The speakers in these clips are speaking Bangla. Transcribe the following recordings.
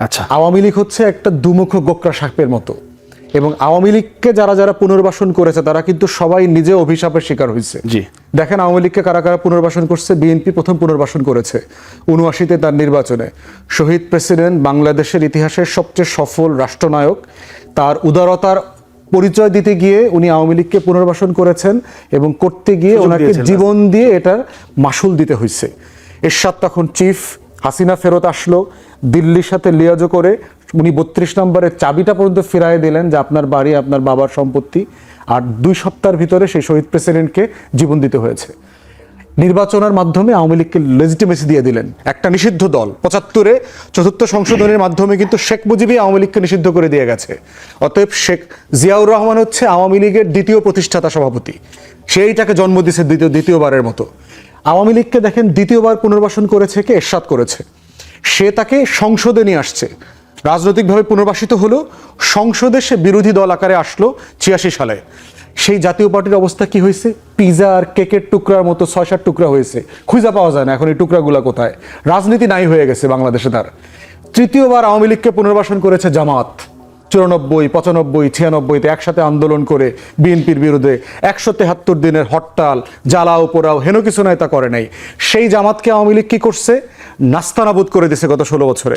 আচ্ছা। আওয়ামী লীগ হচ্ছে একটা দুমুখ গোকরা সাপের মতো। এবং আওয়ামী লীগকে যারা যারা পুনর্বাসন করেছে তারা কিন্তু সবাই নিজে অভিশাপের শিকার হয়েছে। জি। দেখেন আওয়ামী লীগকে কারা কারা পুনর্বাসন করছে? বিএনপি প্রথম পুনর্বাসন করেছে। উনআশিতে তার নির্বাচনে। শহীদ প্রেসিডেন্ট বাংলাদেশের ইতিহাসের সবচেয়ে সফল রাষ্ট্রনায়ক। তার উদারতার পরিচয় দিতে গিয়ে উনি আওয়ামী লীগকে পুনর্বাসন করেছেন এবং করতে গিয়ে ওনাকে জীবন দিয়ে এটার মাসুল দিতে হয়েছে। এরশাদ তখন চিফ হাসিনা ফেরত আসলো, দিল্লির সাথে লিয়াজো করে। উনি বত্রিশ নম্বরের চাবিটা পর্যন্ত ফিরাই দিলেন যে আপনার বাড়ি, আপনার বাবার সম্পত্তি। আর দুই সপ্তাহের ভিতরে সেই শহীদ প্রেসিডেন্টকে জীবন দিতে হয়েছে। নির্বাচনের মাধ্যমে আওয়ামী লীগকে লেজিটিমেসি দিয়ে দিলেন। একটা নিষিদ্ধ দল, পঁচাত্তরে চতুর্থ সংশোধনের মাধ্যমে কিন্তু শেখ মুজিবই আওয়ামী লীগকে নিষিদ্ধ করে দিয়ে গেছে। অতএব শেখ জিয়াউর রহমান হচ্ছে আওয়ামী লীগের দ্বিতীয় প্রতিষ্ঠাতা সভাপতি। সেইটাকে জন্ম দিয়েছে দ্বিতীয়, দ্বিতীয়বারের মতো। আওয়ামী লীগকে দেখেন দ্বিতীয়বার পুনর্বাসন করেছে কে? এরশাদ করেছে। সে তাকে সংসদে নিয়ে আসছে। রাজনৈতিকভাবে পুনর্বাসিত হলো, সংসদে সে বিরোধী দল আকারে আসলো ছিয়াশি সালে। সেই জাতীয় পার্টির অবস্থা কি হয়েছে? পিজা আর কেকের টুকরার মতো ছয় সাত টুকরা হয়েছে। খুঁজা পাওয়া যায় না এখন এই টুকরাগুলো কোথায়। রাজনীতি নাই হয়ে গেছে বাংলাদেশে তার। তৃতীয়বার আওয়ামী লীগকে পুনর্বাসন করেছে জামাত। চুরানব্বই, পঁচানব্বই, ছিয়ানব্বইতে একসাথে আন্দোলন করে বিএনপির বিরুদ্ধে একশো তেহাত্তর দিনের হরতাল জ্বালাও পোড়াও, হেন কিছু নয় তা করে নাই। সেই জামাতকে আওয়ামী লীগ কি করছে? নাস্তানাবুদ করে দিছে গত ষোলো বছরে।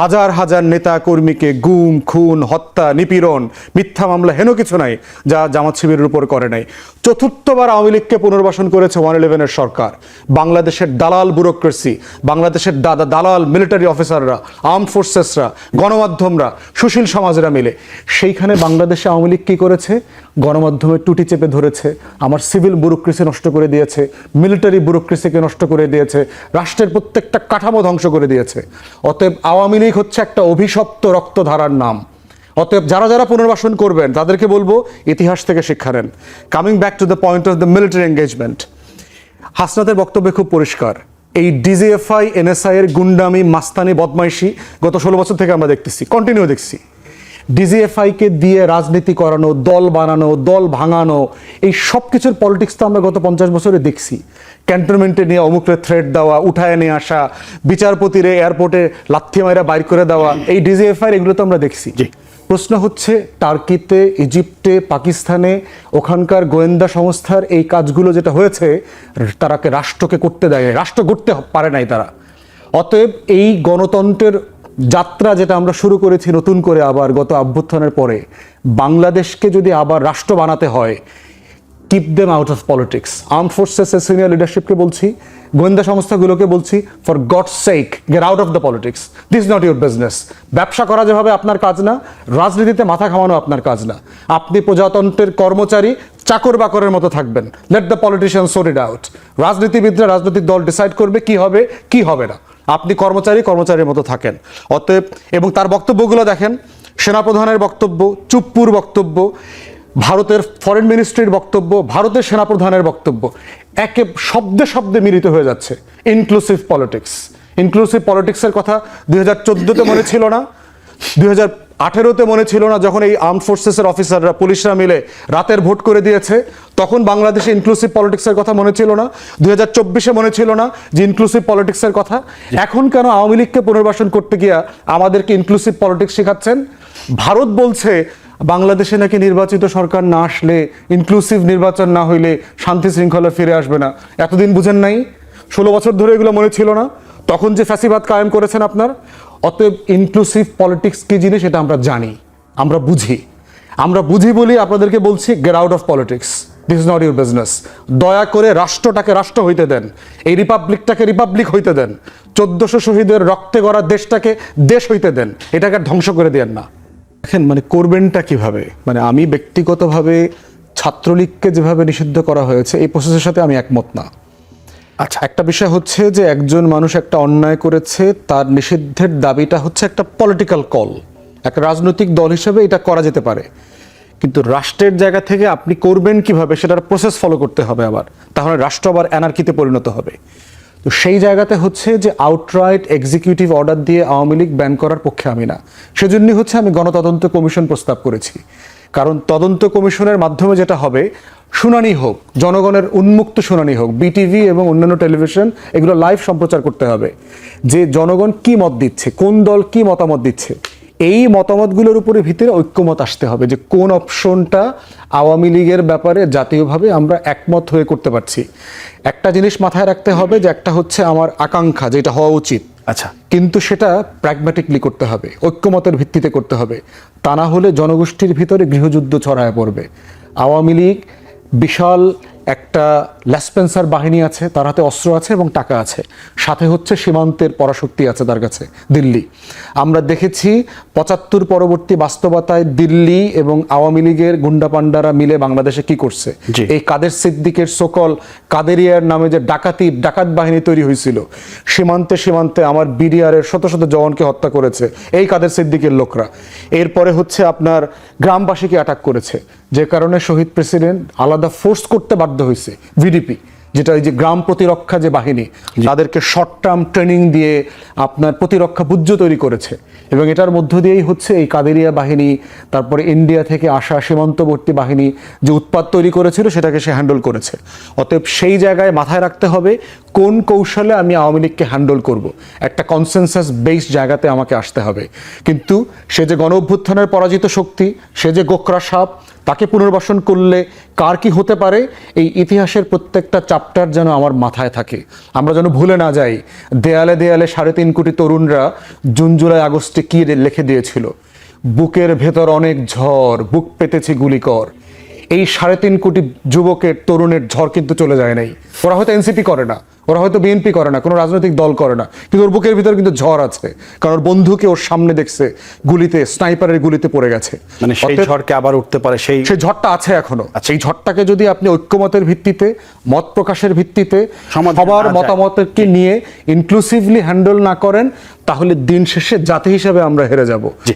হাজার হাজার নেতা কর্মীকে গুম, খুন, হত্যা, নিপীড়ন, মিথ্যা মামলা, হেন কিছু নাই যা জামাত শিবিরের উপর করে নাই। চতুর্থবার আওয়ামী লীগকে পুনর্বাসন করেছে ওয়ান ইলেভেনের সরকার। বাংলাদেশের দালাল ব্যুরোক্রেসি, বাংলাদেশের দাদা দালাল মিলিটারি অফিসাররা আর্ম ফোর্সেসরা, গণমাধ্যমরা, সুশীল সমাজরা মিলে। সেইখানে বাংলাদেশে আওয়ামী লীগ কী করেছে? গণমাধ্যমের টুটি চেপে ধরেছে। আমার সিভিল ব্যুরোক্রেসি নষ্ট করে দিয়েছে। মিলিটারি ব্যুরোক্রেসিকে নষ্ট করে দিয়েছে। রাষ্ট্রের প্রত্যেকটা কাঠামো ধ্বংস করে দিয়েছে। অতএব আওয়ামী লীগ হচ্ছে একটা অভিশপ্ত রক্তধারার নাম। অতএব যারা যারা পুনর্বাসন করবেন, তাদেরকে বলব, ইতিহাস থেকে শিক্ষা নেন। Coming back to the point of the military engagement হাসনাতের বক্তব্য খুব পরিষ্কার। এই ডিজিএফআই এনএসআই এর গুন্ডামি, মাস্তানি, বদমাইশি গত ষোলো বছর থেকে আমরা দেখতেছি। কন্টিনিউ দেখছি। ডিজিএফআইকে দিয়ে রাজনীতি করানো দল বানানো দল ভাঙানো এই সব কিছুর পলিটিক্স তো আমরা গত পঞ্চাশ বছরে দেখছি। ক্যান্টনমেন্টে নিয়ে অমুকরে থ্রেড দেওয়া উঠায় নিয়ে আসা বিচারপতিরে এয়ারপোর্টে লাথি মাইরা বাইর করে দেওয়া এই ডিজিএফআই এগুলো তো আমরা দেখছি। প্রশ্ন হচ্ছে টার্কিতে ইজিপ্টে পাকিস্তানে ওখানকার গোয়েন্দা সংস্থার এই কাজগুলো যেটা হয়েছে তারাকে রাষ্ট্রকে করতে দেয় রাষ্ট্র গড়তে পারে নাই তারা। অতএব এই গণতন্ত্রের যাত্রা যেটা আমরা শুরু করেছি নতুন করে আবার গত অভ্যুত্থানের পরে, বাংলাদেশকে যদি আবার রাষ্ট্র বানাতে হয় keep them out of politics armed ফোর্সেসের senior লিডারশিপকে বলছি, গোয়েন্দা সংস্থাগুলোকে বলছি for God sake get out of the politics this not your business ব্যবসা করা যেভাবে আপনার কাজ না, রাজনীতিতে মাথা খাওয়ানো আপনার কাজ না। আপনি প্রজাতন্ত্রের কর্মচারী, চাকর বাকরের মতো থাকবেন। Let the politician sort it out রাজনীতিবিদরা রাজনৈতিক দল ডিসাইড করবে কি হবে কি হবে না। আপনি কর্মচারী, কর্মচারীর মতো থাকেন। অতএব, এবং তার বক্তব্যগুলো দেখেন, সেনাপ্রধানের বক্তব্য, চুপ্পুর বক্তব্য, ভারতের ফরেন মিনিস্ট্রির বক্তব্য, ভারতের সেনাপ্রধানের বক্তব্য, একে শব্দে শব্দে মিলিত হয়ে যাচ্ছে। ইনক্লুসিভ পলিটিক্স ইনক্লুসিভ পলিটিক্সের কথা দুই হাজার চোদ্দোতে মনে ছিল না, দুই হাজার আঠেরোতে মনে ছিল না, যখন এই আর্ম ফোর্সেসের অফিসাররা পুলিশরা মিলে রাতের ভোট করে দিয়েছে তখন বাংলাদেশে ইনক্লুসিভ পলিটিক্সের কথা মনে ছিল না। দুই হাজার চব্বিশে মনে ছিল না যে ইনক্লুসিভ পলিটিক্সের কথা। এখন কেন আওয়ামী লীগকে পুনর্বাসন করতে গিয়া আমাদেরকে ইনক্লুসিভ পলিটিক্স শেখাচ্ছেন? ভারত বলছে বাংলাদেশে নাকি নির্বাচিত সরকার না আসলে ইনক্লুসিভ নির্বাচন না হইলে শান্তি শৃঙ্খলা ফিরে আসবে না। এতদিন বুঝেন নাই? ষোলো বছর ধরে এগুলো মনে ছিল না। তখন যে ফ্যাসিবাদ কায়েম করেছেন আপনার অতএব ইনক্লুসিভ পলিটিক্স কি জিনিস এটা আমরা জানি আমরা বুঝি। আমরা বুঝি বলি আপনাদেরকে বলছি get out of politics this is not your business দয়া করে রাষ্ট্রটাকে রাষ্ট্র হইতে দেন। এই রিপাবলিকটাকে রিপাবলিক হইতে দেন। চোদ্দশো শহীদের রক্তে গড়া দেশটাকে দেশ হইতে দেন। এটাকে আর ধ্বংস করে দেন না। দেখেন মানে করবেনটা কীভাবে? মানে আমি ব্যক্তিগতভাবে ছাত্রলীগকে যেভাবে নিষিদ্ধ করা হয়েছে এই প্রসেসের সাথে আমি একমত না। আচ্ছা। একটা বিষয় হচ্ছে যে একজন মানুষ একটা অন্যায় করেছে তার নিষিদ্ধের দাবিটা হচ্ছে একটা পলিটিক্যাল কল একটা রাজনৈতিক দল হিসেবে এটা করা যেতে পারে। কিন্তু রাষ্ট্রের জায়গা থেকে আপনি করবেন কীভাবে সেটার প্রসেস ফলো করতে হবে আবার। তাহলে রাষ্ট্র আবার অ্যানার্কিতে পরিণত হবে। তো সেই জায়গাতে হচ্ছে যে আউটরাইট এক্সিকিউটিভ অর্ডার দিয়ে আওয়ামী লীগ ব্যান করার পক্ষে আমি না। সেজন্যই হচ্ছে আমি গণতদন্ত কমিশন প্রস্তাব করেছি। কারণ তদন্ত কমিশনের মাধ্যমে যেটা হবে, শুনানি হোক, জনগণের উন্মুক্ত শুনানি হোক বিটিভি এবং অন্যান্য টেলিভিশন এগুলো লাইভ সম্প্রচার করতে হবে। যে জনগণ কি মত দিচ্ছে, কোন দল কি মতামত দিচ্ছে এই মতামতগুলোর উপরে ভিতরে ঐক্যমত আসতে হবে যে কোন অপশনটা আওয়ামী লীগের ব্যাপারে জাতীয়ভাবে আমরা একমত হয়ে করতে পারছি। একটা জিনিস মাথায় রাখতে হবে যে একটা হচ্ছে আমার আকাঙ্ক্ষা যেটা হওয়া উচিত। আচ্ছা। কিন্তু সেটা প্র্যাগম্যাটিকলি করতে হবে ঐক্যমতের ভিত্তিতে করতে হবে। তা না হলে জনগোষ্ঠীর ভিতরে গৃহযুদ্ধ ছড়ায় পড়বে। আওয়ামী লীগ বিশাল একটা ল্যাসপেন্সার বাহিনী আছে তার হাতে অস্ত্র আছে এবং টাকা আছে। সাথে হচ্ছে সীমান্তের পরাশক্তি আছে তার কাছে দিল্লি। আমরা দেখেছি পঁচাত্তর পরবর্তী বাস্তবতায় দিল্লি এবং আওয়ামী লীগের গুন্ডাপান্ডারা মিলে বাংলাদেশে কি করছে? এই কাদের সিদ্দিকের সকল কাদেরিয়ার নামে যে ডাকাতি ডাকাত বাহিনী তৈরি হয়েছিল সীমান্তে সীমান্তে আমার বিডিআরের শত শত জওয়ানকে হত্যা করেছে এই কাদের সিদ্দিকের লোকরা। এরপরে হচ্ছে আপনার গ্রামবাসীকে অ্যাটাক করেছে যে কারণে শহীদ প্রেসিডেন্ট আলাদা ফোর্স করতে বাধ্য হয়েছে ভিডিপি যেটা এই যে গ্রাম প্রতিরক্ষা যে বাহিনী তাদেরকে শর্ট টার্ম ট্রেনিং দিয়ে আপনার প্রতিরক্ষা বুজ্জ তৈরি করেছে। এবং এটার মধ্য দিয়েই হচ্ছে এই কাদেরিয়া বাহিনী তারপরে ইন্ডিয়া থেকে আসা সীমান্তবর্তী বাহিনী যে উৎপাদ তৈরি করেছিল সেটাকে সে হ্যান্ডেল করেছে। অতএব সেই জায়গায় মাথায় রাখতে হবে কোন কৌশলে আমি আওয়ামী লীগকে হ্যান্ডেল করব। একটা কনসেনসাস বেসড জায়গাতে আমাকে আসতে হবে। কিন্তু সে যে গণ অভ্যুত্থানের পরাজিত শক্তি সে যে গোকরা সাপ তাকে পুনর্বাসন করলে কার কি হতে পারে? এই ইতিহাসের প্রত্যেকটা চ্যাপ্টার যেন আমার মাথায় থাকে। আমরা যেন ভুলে না যাই, দেয়ালে দেয়ালে সাড়ে তিন কোটি তরুণরা জুন, জুলাই, আগস্টে কি লিখে দিয়েছিল? বুকের ভেতর অনেক ঝড়, বুক পেতেছি গুলিকর এই সাড়ে তিন কোটি যুবকের তরুণের ঝড় কিন্তু চলে যায় নাই। ওরা হয়তো এনসিপি করে না ওরা হয়তো বিএনপি করে না কোনো রাজনৈতিক দল করে না কিন্তু ওর বুকের ভিতরে কিন্তু ঝড় আছে কারণ ওর বন্ধুকে ওর সামনে দেখছে গুলিতে স্নাইপারের গুলিতে পড়ে গেছে। মানে সেই ঝড়কে আবার উঠতে পারে সেই সেই ঝড়টা আছে এখনও। সেই ঝড়টাকে যদি আপনি ঐক্যমতের ভিত্তিতে মত প্রকাশের ভিত্তিতে সবার মতামতকে নিয়ে ইনক্লুসিভলি হ্যান্ডেল না করেন তাহলে দিন শেষে জাতি হিসেবে আমরা হেরে যাব। জি।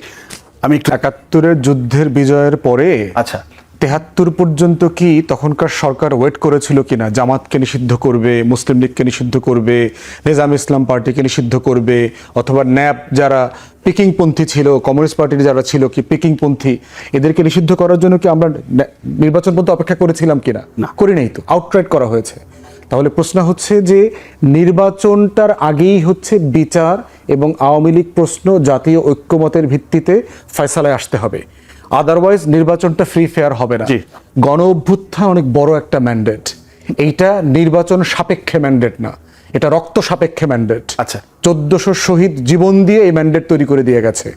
আমি একাত্তরের যুদ্ধের বিজয়ের পরে আচ্ছা। তেহাত্তর পর্যন্ত কি তখনকার সরকার ওয়েট করেছিল কিনা? জামাতকে নিষিদ্ধ করবে মুসলিম লীগকে নিষিদ্ধ করবে নিজাম ইসলাম পার্টিকে নিষিদ্ধ করবে অথবা ন্যাপ যারা পিকিংপন্থী ছিল কমিউনিস্ট পার্টির যারা ছিল কি পিকিংপন্থী এদেরকে নিষিদ্ধ করার জন্য কি আমরা নির্বাচন পর্যন্ত অপেক্ষা করেছিলাম কিনা? না। করি নাই তো আউটরাইট করা হয়েছে। তাহলে প্রশ্ন হচ্ছে যে নির্বাচনটার আগেই হচ্ছে বিচার এবং আওয়ামী লীগ প্রশ্ন জাতীয় ঐক্যমতের ভিত্তিতে ফয়সালায় আসতে হবে। আদারওয়াইজ নির্বাচনটা ফ্রি ফেয়ার হবে না। গণ অভ্যুত্থান অনেক বড় একটা ম্যান্ডেট এইটা নির্বাচন সাপেক্ষে ম্যান্ডেট না। এটা রক্ত সাপেক্ষে ম্যান্ডেট আচ্ছা। চোদ্দশো শহীদ জীবন দিয়ে এই ম্যান্ডেট তৈরি করে দিয়ে গেছে।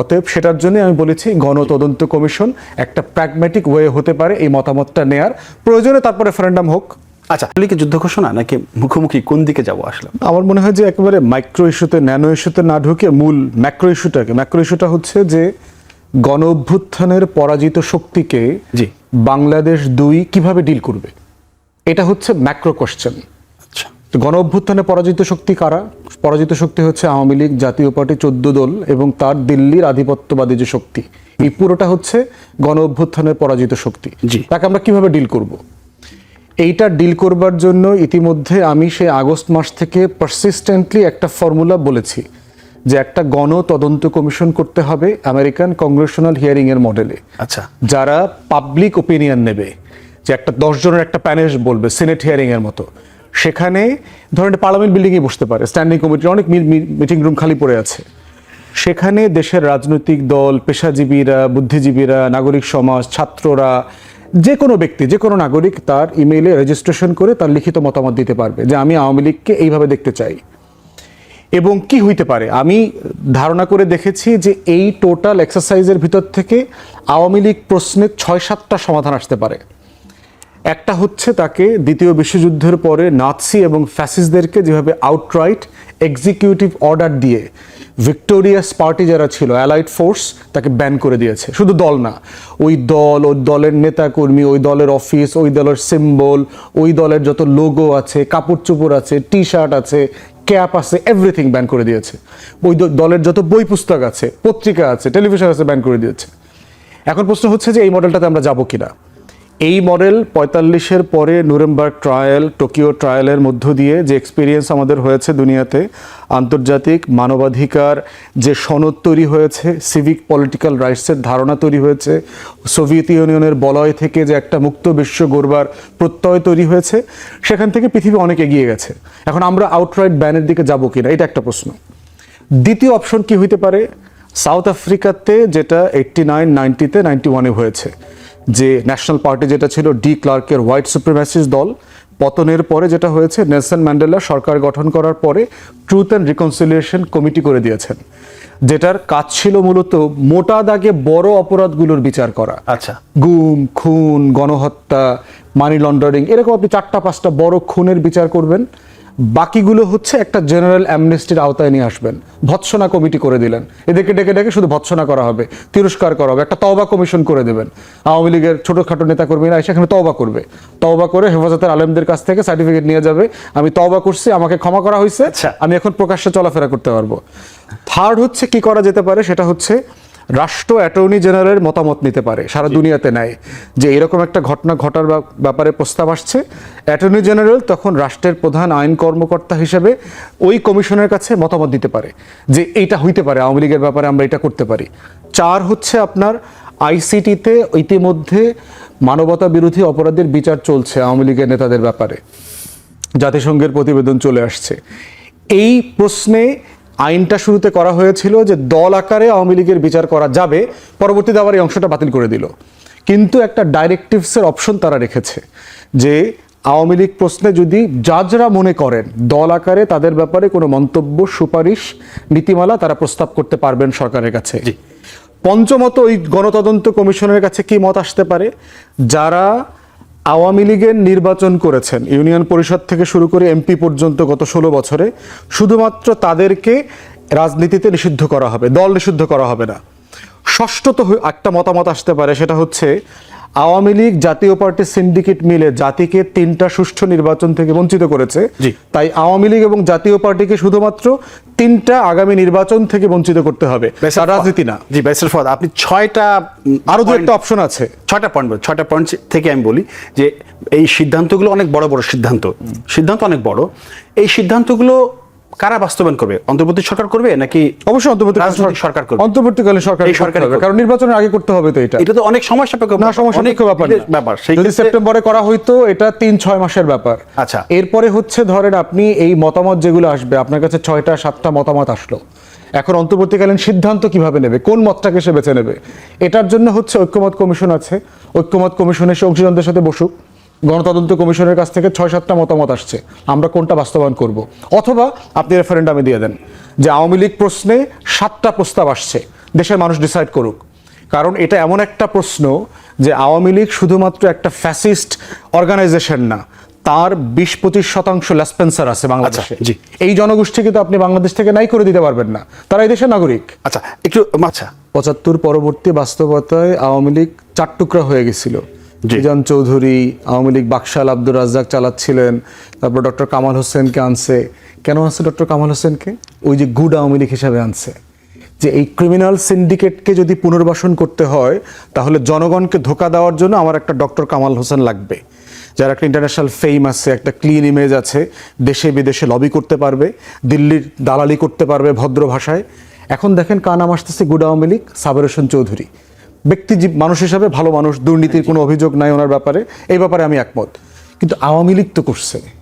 অতএব সেটার জন্য আমি বলেছি গণতদন্ত কমিশন একটা প্র্যাগম্যাটিক ওয়ে হতে পারে এই মতামতটা নেয়ার। প্রয়োজনে তারপর রেফারেন্ডাম হোক। আচ্ছা যুদ্ধ ঘোষণা নাকি মুখোমুখি কোন দিকে যাব আসলে? আমার মনে হয় যে একেবারে মাইক্রো ইস্যুতে ন্যানো ইস্যুতে না ঢুকে মূল ম্যাক্রো ইস্যুটাকে ম্যাক্রো ইস্যুটা হচ্ছে যে গণ অভ্যুত্থানের পরাজিত শক্তিকে জি। বাংলাদেশ দুই কীভাবে ডিল করবে? এটা হচ্ছে ম্যাক্রো কোশ্চেন আচ্ছা। গণ অভ্যুত্থানে পরাজিত শক্তি কারা? পরাজিত শক্তি হচ্ছে আওয়ামী লীগ জাতীয় পার্টি চোদ্দ দল এবং তার দিল্লির আধিপত্যবাদী যে শক্তি। এই পুরোটা হচ্ছে গণ অভ্যুত্থানের পরাজিত শক্তি। জি। তাকে আমরা কীভাবে ডিল করব? এইটা ডিল করবার জন্য ইতিমধ্যে আমি সেই আগস্ট মাস থেকে পারসিস্টেন্টলি একটা ফর্মুলা বলেছি। যে একটা গণ তদন্ত কমিশন করতে হবে আমেরিকান কংগ্রেশনাল হিয়ারিং এর মডেলে। আচ্ছা। যারা পাবলিক ওপিনিয়ন নেবে যে একটা দশ জনের একটা প্যানেল বলবে সিনেট হিয়ারিং এর মতো সেখানে ধরেন পার্লামেন্ট বিল্ডিংয়ে বসতে পারে স্ট্যান্ডিং কমিটির অনেক মিটিং রুম খালি পড়ে আছে। সেখানে দেশের রাজনৈতিক দল পেশাজীবীরা বুদ্ধিজীবীরা নাগরিক সমাজ ছাত্ররা যে কোনো ব্যক্তি যে কোনো নাগরিক তার ইমেইলে রেজিস্ট্রেশন করে তার লিখিত মতামত দিতে পারবে যে আমি আওয়ামী লীগকে এইভাবে দেখতে চাই। এবং কি হইতে পারে? আমি ধারণা করে দেখেছি যে এই টোটাল এক্সারসাইজের ভিতর থেকে আওয়ামী লীগ প্রশ্নের ছয় সাতটা সমাধান আসতে পারে। একটা হচ্ছে তাকে দ্বিতীয় বিশ্বযুদ্ধের পরে নাৎসি এবং ফ্যাসিসদেরকে যেভাবে আউটরাইট এক্সিকিউটিভ অর্ডার দিয়ে ভিক্টোরিয়াস পার্টি যারা ছিল অ্যালাইড ফোর্স তাকে ব্যান করে দিয়েছে। শুধু দল না, ওই দল, ওই দলের নেতাকর্মী, ওই দলের অফিস ওই দলের সিম্বল ওই দলের যত লোগো আছে কাপড় চোপড় আছে টি শার্ট আছে ক্যাপ আছে এভরিথিং ব্যান করে দিয়েছে। ওই দলের যত বই পুস্তক আছে, পত্রিকা আছে টেলিভিশন আছে ব্যান করে দিয়েছে। এখন প্রশ্ন হচ্ছে যে এই মডেলটাতে আমরা যাব কিনা? এই মডেল পঁয়তাল্লিশের পরে নুরেমবার্গ ট্রায়াল টোকিও ট্রায়ালের মধ্য দিয়ে যে এক্সপিরিয়েন্স আমাদের হয়েছে দুনিয়াতে, আন্তর্জাতিক মানবাধিকার, যে সনদ তৈরি হয়েছে সিভিক পলিটিক্যাল রাইটসের ধারণা তৈরি হয়েছে সোভিয়েত ইউনিয়নের বলয় থেকে যে একটা মুক্ত বিশ্ব গড়বার প্রত্যয় তৈরি হয়েছে, সেখান থেকে পৃথিবী অনেক এগিয়ে গেছে। এখন আমরা আউটরাইট ব্যানের দিকে যাব কিনা, এটা একটা প্রশ্ন। দ্বিতীয় অপশন কি হইতে পারে? সাউথ আফ্রিকাতে যেটা এইটটি নাইন নাইনটিতে নাইনটি ওয়ানে হয়েছে। যে ন্যাশনাল পার্টি যেটা ছিল ডি ক্লার্কের হোয়াইট সুপ্রিম্যাসিস দল পতনের পরে যেটা হয়েছে নেলসন ম্যান্ডেলা সরকার গঠন করার পরে ট্রুথ অ্যান্ড রিকনসিলিয়েশন কমিটি করে দিয়েছেন। যেটার কাজ ছিল মূলত মোটা দাগে বড় অপরাধগুলোর বিচার করা। আচ্ছা। গুম খুন গণহত্যা মানি লন্ডারিং এরকম আপনি চারটা পাঁচটা বড় খুনের বিচার করবেন। বাকিগুলো হচ্ছে একটা জেনারেল অ্যামনেস্টির আওতায় নিয়ে আসবেন। ভৎসনা কমিটি করে দিলেন। এদেরকে ডেকে ডেকে শুধু ভৎসনা করা হবে তিরস্কার করা হবে একটা তওবা কমিশন করে দেবেন। আওয়ামী লীগের ছোটোখাটো নেতা কর্মীরা সেখানে তওবা করবে। তওবা করে হেফাজতের আলেমদের কাছ থেকে সার্টিফিকেট নিয়ে যাবে। আমি তওবা করছি আমাকে ক্ষমা করা হয়েছে। আচ্ছা। আমি এখন প্রকাশ্যে চলাফেরা করতে পারব। থার্ড হচ্ছে কি করা যেতে পারে? সেটা হচ্ছে রাষ্ট্র অ্যাটর্নি জেনারেলের মতামত নিতে পারে। সারা দুনিয়াতে নেয় যে এরকম একটা ঘটনা ঘটার ব্যাপারে প্রস্তাব আসছে অ্যাটর্নি জেনারেল তখন রাষ্ট্রের প্রধান আইন কর্মকর্তা হিসেবে ওই কমিশনের কাছে মতামত দিতে পারে যে এইটা হইতে পারে আওয়ামী লীগের ব্যাপারে আমরা এটা করতে পারি। চার হচ্ছে আপনার আইসিটিতে ইতিমধ্যে মানবতা বিরোধী অপরাধের বিচার চলছে আওয়ামী লীগের নেতাদের ব্যাপারে। জাতিসংঘের প্রতিবেদন চলে আসছে। এই প্রশ্নে আইনটা শুরুতে করা হয়েছিল যে দল আকারে আওয়ামী লীগের বিচার করা যাবে পরবর্তীতে আবার এই অংশটা বাতিল করে দিল। কিন্তু একটা ডাইরেক্টিভসের অপশন তারা রেখেছে যে আওয়ামী লীগ প্রশ্নে যদি জাজরা মনে করেন দল আকারে তাদের ব্যাপারে কোনো মন্তব্য সুপারিশ নীতিমালা তারা প্রস্তাব করতে পারবেন সরকারের কাছে। পঞ্চমত ওই গণতদন্ত কমিশনের কাছে কি মত আসতে পারে? যারা আওয়ামী লীগের নির্বাচন করেছেন। ইউনিয়ন পরিষদ থেকে শুরু করে এমপি পর্যন্ত গত ষোলো বছরে শুধুমাত্র তাদেরকে রাজনীতিতে নিষিদ্ধ করা হবে, দল নিষিদ্ধ করা হবে না। ষষ্ঠত একটা মতামত আসতে পারে, সেটা হচ্ছে আওয়ামী লীগ জাতীয় পার্টি সিন্ডিকেট মিলে জাতিকে তিনটা সুষ্ঠু নির্বাচন থেকে বঞ্চিত করেছে। তাই আওয়ামী লীগ এবং জাতীয় পার্টিকে শুধুমাত্র তিনটা আগামী নির্বাচন থেকে বঞ্চিত করতে হবে। রাজনীতি না। জি ব্যারিস্টার ফর আপনি ছয়টা উম, আরও দু একটা অপশন আছে। ছয়টা পয়েন্ট ছয়টা পয়েন্ট থেকে আমি বলি যে এই সিদ্ধান্তগুলো অনেক বড় বড় সিদ্ধান্ত। সিদ্ধান্ত অনেক বড়। এই সিদ্ধান্তগুলো কারা বাস্তবায়ন করবে? অন্তর্বর্তী সরকার করবে নাকি অবশ্যই অন্তর্বর্তী সরকার করবে? অন্তর্বর্তীকালীন সরকার এই করবে। কারণ নির্বাচনের আগে করতে হবে তো এটা। এটা তো অনেক সময় সাপেক্ষ না সমস্যা অনেক ব্যাপার ব্যাপার সেই যদি সেপ্টেম্বরে করা হইতো এটা তিন ছয় মাসের ব্যাপার। আচ্ছা। এরপরে হচ্ছে ধরেন আপনি এই মতামত যেগুলো আসবে আপনার কাছে ছয়টা সাতটা মতামত আসলো। এখন অন্তর্বর্তীকালীন সিদ্ধান্ত কীভাবে নেবে? কোন মতটাকে সে বেছে নেবে? এটার জন্য হচ্ছে ঐক্যমত কমিশন আছে। ঐক্যমত কমিশনের সে অংশীদারদের সাথে বসুক। গণতদন্ত কমিশনের কাছ থেকে ছয় সাতটা মতামত আসছে। আমরা কোনটা বাস্তবায়ন করব? অথবা আপনি রেফারেন্ডামে দিয়ে দেন যে আওয়ামী লীগ প্রশ্নে সাতটা প্রস্তাব আসছে। দেশের মানুষ ডিসাইড করুক। কারণ এটা এমন একটা প্রশ্ন যে আওয়ামী লীগ শুধুমাত্র একটা ফ্যাসিস্ট অর্গানাইজেশন না তার বিশ পঁচিশ শতাংশ লেসপেন্সার আছে বাংলাদেশে। আচ্ছা, জি। এই জনগোষ্ঠীকে তো আপনি বাংলাদেশ থেকে নাই করে দিতে পারবেন না। তারা এই দেশের নাগরিক। আচ্ছা একটু আচ্ছা। পঁচাত্তর পরবর্তী বাস্তবতায় আওয়ামী লীগ চার টুকরা হয়ে গেছিল। মিজান চৌধুরী, আওয়ামী লীগ বাকশাল আব্দুর রাজ্জাক চালাচ্ছিলেন, তারপর ডক্টর কামাল হোসেনকে আনছে। কেন আনছে ডক্টর কামাল হোসেনকে? ওই যে গুড আওয়ামী লীগ হিসাবে আনছে। যে এই ক্রিমিনাল সিন্ডিকেটকে যদি পুনর্বাসন করতে হয়, তাহলে জনগণকে ধোকা দেওয়ার জন্য আমার একটা ডক্টর কামাল হোসেন লাগবে। যার একটা ইন্টারন্যাশনাল ফেম আছে, একটা ক্লিন ইমেজ আছে, দেশে বিদেশে লবি করতে পারবে, দিল্লির দালালি করতে পারবে ভদ্র ভাষায়। এখন দেখেন কার নাম আসতেছে গুড আওয়ামী লীগ, সাবের হোসেন চৌধুরী। ব্যক্তি মানুষ হিসাবে ভালো মানুষ, দুর্নীতির কোনো অভিযোগ নাই ওনার ব্যাপারে, এই ব্যাপারে আমি একমত। কিন্তু আওয়ামী লীগ তো করছে।